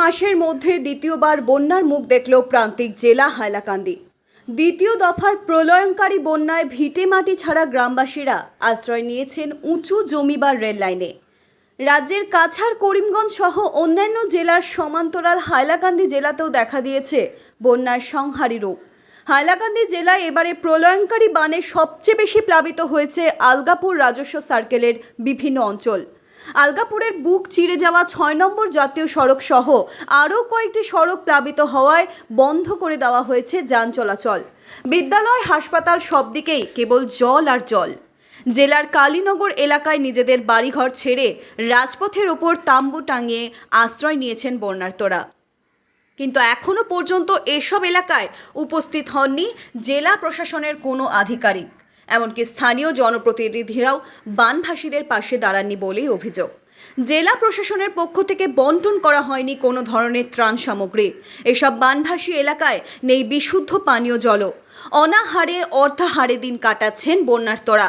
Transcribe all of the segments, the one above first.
মাসের মধ্যে দ্বিতীয়বার বন্যার মুখ দেখল প্রান্তিক জেলা হাইলাকান্দি। দ্বিতীয় দফার প্রলয়ঙ্কারী বন্যায় ভিটে মাটি ছাড়া গ্রামবাসীরা আশ্রয় নিয়েছেন উঁচু জমি বা রেল লাইনে। রাজ্যের কাছাড় করিমগঞ্জ সহ অন্যান্য জেলার সমান্তরাল হাইলাকান্দি জেলাতেও দেখা দিয়েছে বন্যার সংহারী রূপ। হাইলাকান্দি জেলায় এবারে প্রলয়ঙ্কারী বানে সবচেয়ে বেশি প্লাবিত হয়েছে আলগাপুর রাজস্ব সার্কেলের বিভিন্ন অঞ্চল। আলগাপুরের বুক চিরে যাওয়া ছয় নম্বর জাতীয় সড়ক সহ আরও কয়েকটি সড়ক প্লাবিত হওয়ায় বন্ধ করে দেওয়া হয়েছে যান চলাচল। বিদ্যালয়, হাসপাতাল সব দিকেই কেবল জল আর জল। জেলার কালীনগর এলাকায় নিজেদের বাড়িঘর ছেড়ে রাজপথের ওপর তাম্বু টাঙিয়ে আশ্রয় নিয়েছেন বন্যার্তরা কিন্তু এখনও পর্যন্ত এসব এলাকায় উপস্থিত হননি জেলা প্রশাসনের কোনো আধিকারিক। এমনকি স্থানীয় জনপ্রতিনিধিরাও বানভাসীদের পাশে দাঁড়াননি বলেই অভিযোগ। জেলা প্রশাসনের পক্ষ থেকে বন্টন করা হয়নি কোনো ধরনের ত্রাণ সামগ্রী। এসব বানভাসী এলাকায় নেই বিশুদ্ধ পানীয় জলও। অনাহারে অর্ধাহারে দিন কাটাচ্ছেন বন্যার্তরা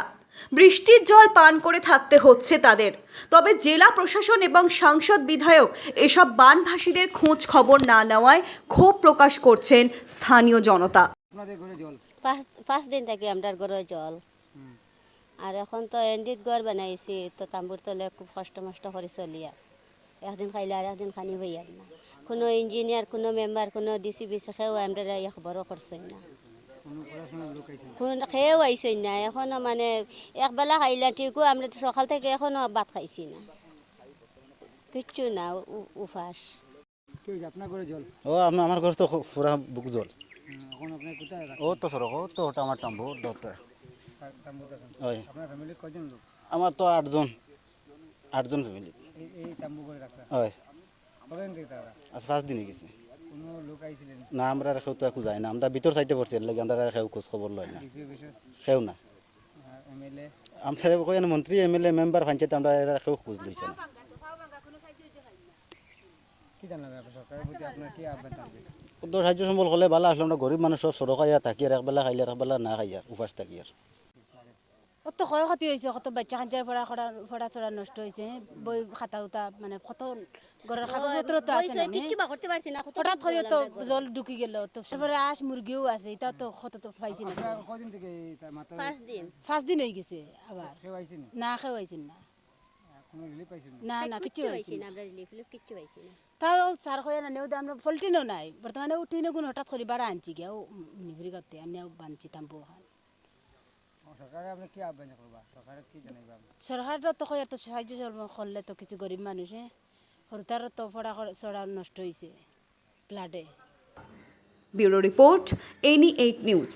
বৃষ্টির জল পান করে থাকতে হচ্ছে তাদের। তবে জেলা প্রশাসন এবং সাংসদ বিধায়ক এসব বানভাসীদের খোঁজ খবর না নেওয়ায় ক্ষোভ প্রকাশ করছেন স্থানীয় জনতা। পাঁচ পাঁচ দিন থাকি আমরা ঘরে জল। আর এখন তো এন্ডিত ঘর বানাইছি তো তাম্বুর তলে খুব কষ্ট মষ্ট করে চলি আর একদিন খাইলে আর একদিন খানি হই আর না। কোনো ইঞ্জিনিয়ার কোনো মেম্বার কোনো ডিসি বিসি খেয়েও আমরা এই খবরও করছেন না। কোনো আইছে? না। খেয়েও আইসেন না। এখনও মানে একবেলা খাইলে ঠিকও আমরা সকাল থেকে এখনও ভাত খাইছি না। কিচ্ছু না উপাস ও আমার ঘর তো পুরা বুক জল। ও তো সড়ক ও তো ওটা আমার টাম্বু তাম্বুতে ওই। আপনার ফ্যামিলির কয়জন লোক আমার তো আটজন আটজন ফ্যামিলি এই এই তাম্বু করে রাখা ওই। কবেন থেকে তারা আজ পাঁচ দিনে গেছে। কোনো লোক আইছিলেন না আমরা রেখেও তো একু যায় না আমরা ভিতর সাইডে পড়ছি এর লাগে আমরা রেখেও খোঁজ খবর লয় না। সেও না। এমএলএ আমরা কই মন্ত্রী এমএলএ মেম্বার পঞ্চায়েত আমরা রেখেও খোঁজ লইছে না। কি জানাবেন সরকারের প্রতি আপনার কি আহ্বান থাকবে সাহায্য সম্বল হলে ভালো আসলে আমরা গরিব মানুষ সব সড়ক আইয়া থাকি আর একবেলা খাইলে একবেলা না খাই আর উপাস থাকি আর কত ক্ষয়ক্ষতি হয়েছে কত বাচ্চা খাঞ্চার পড়া পড়া চড়া নষ্ট হয়েছে বই খাতা উতা মানে কত ঘরের কাগজপত্র তো আছে না করতে পারছি না হঠাৎ করে তো জল ঢুকি গেল তো তারপরে আস মুরগিও আছে এটা তো কত তো পাইছি না। পাঁচ দিন। পাঁচ দিন হয়ে গেছে আবার। না? খেয়ে না। না। না হয়েছে পাইছি না। আমরা রিলিফ কিচ্ছু পাইছি না। তাও সার খয়া না নেও আমরা ফলটিনও নাই। বর্তমানে উঠিনে গুণ হঠাৎ করে বাড়া আনছি গিয়া ও নিভরি করতে বানছি তাম্বু খান সরকারে আপনি কি আহ্বান করবা? সরকারে কি জানাইবা? সরকারও তো সাহায্য সর্ব করলে তো কিছু গরিব মানুষে। সরকারও তো পড়া চড়া নষ্ট হয়েছে প্লাডে bureau report any eight news.